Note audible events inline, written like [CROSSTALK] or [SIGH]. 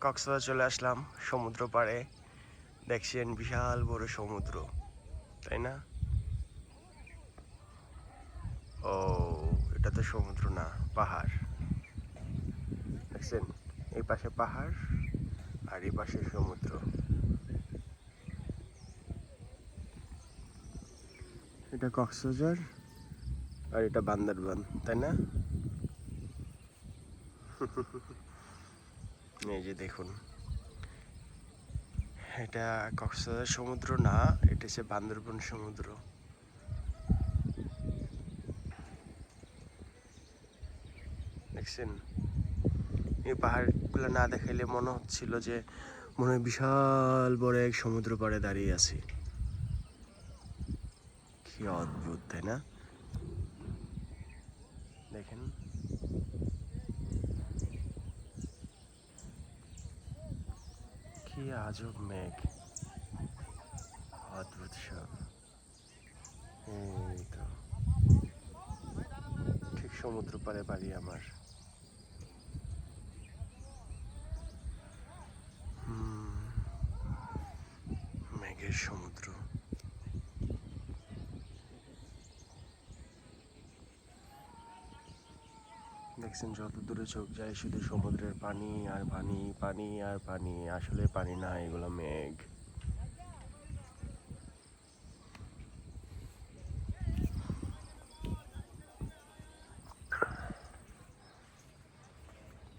কক্সবাজার চলে আসলাম সমুদ্র পাড়ে। দেখছেন বিশাল বড় সমুদ্র, তাই না? ও, এটা তো সমুদ্র না, পাহাড়। দেখছেন? এই পাশে পাহাড় আর এই পাশে সমুদ্র। এটা কক্সবাজার আর এটা বান্দরবান, তাই না? [LAUGHS] এই যে দেখুন। এটা কক্সবাজার সমুদ্র না, এটা হচ্ছে বান্দরবন সমুদ্র। দেখছেন? এই পাহাড়গুলো না দেখাইলে মনে হচ্ছিল যে, মনে হয় বিশাল বড় এক সমুদ্র পাড়ে দাঁড়িয়ে আছি। কি অদ্ভুত, তাই না? দেখেন। কি আজব মেঘ। অদ্ভুত সব। তো। ঠিক সমুদ্র পাড়ে বাড়ি আমার। মেঘের সমুদ্র। দেখছেন, যত দূরে চোখ যায় শুধু সমুদ্রের পানি আর পানি পানি আর পানি। আসলে পানি না, এগুলো মেঘ।